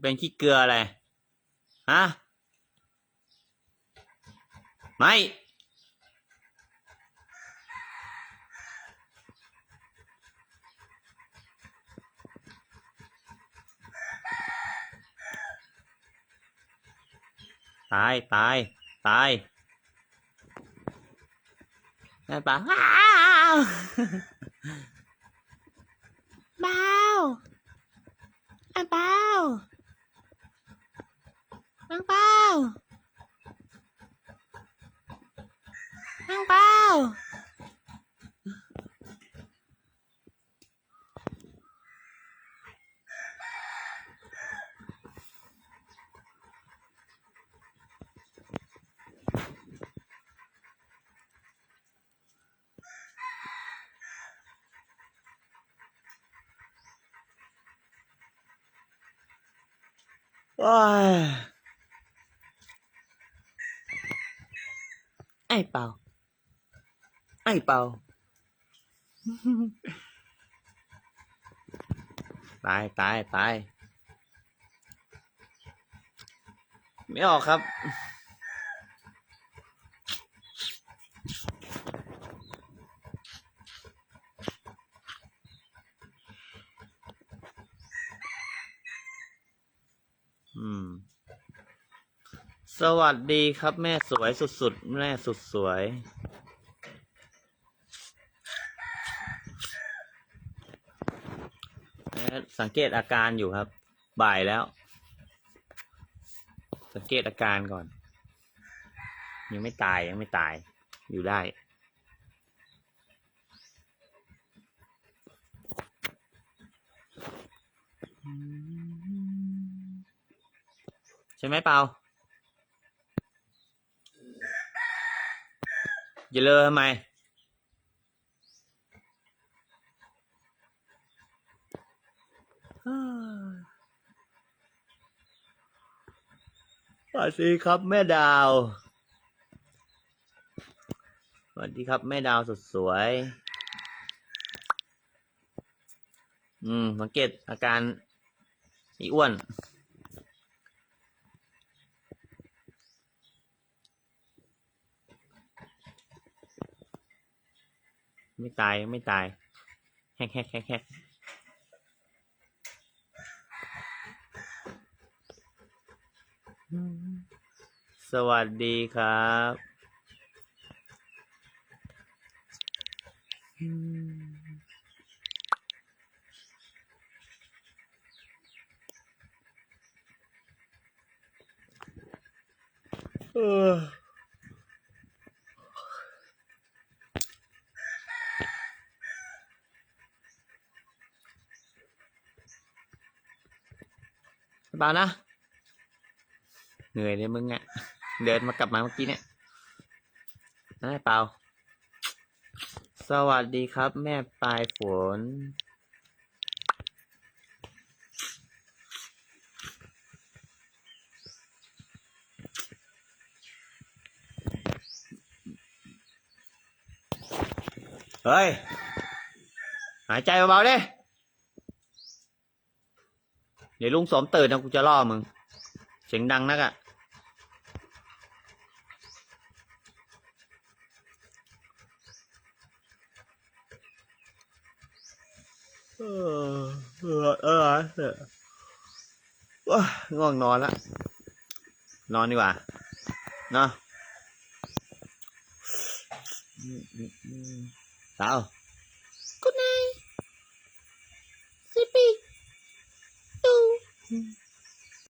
เป็นขี้เกลืออะไร ฮะ ไม่ ตาย ตาย ตายแม่ป่าว้าวบ้าวอันเปล่า อังเปล่าอังเปล่าว้าย ไอ้เปาไอ้เปาตายตายตายไม่ออกครับ อืม สวัสดีครับแม่สวยสุดๆ แม่สุดสวย สังเกตอาการอยู่ครับ บ่ายแล้ว สังเกตอาการก่อน ยังไม่ตายยังไม่ตาย อยู่ได้ ใช่ไหมเปล่า อย่าเลอทำไม สวัสดีครับ แม่ดาว สวัสดีครับ แม่ดาวสดสวย อืม สังเกตอาการอีอ้วน ไม่ตายไม่ตาย แฮกแฮกแฮกแฮกสวัสดีครับเออ เปล่านะ เหนื่อยเลยมึงอะ่ะ เดินมากลับมาเมื่อกี้เนี่ยนะเปล่า สวัสดีครับ แม่ปลายฝน เฮ้ย หายใจเบาๆดิ ดี๋ยวลุงสมตื่นนะกูจะล่อมึง เสียงดังนักอะ่ะ เออ เออ เออเออว้าง่วงนอนละ นอนดีกว่า เนาะสาว Good night. Sleepy. Mm-hmm.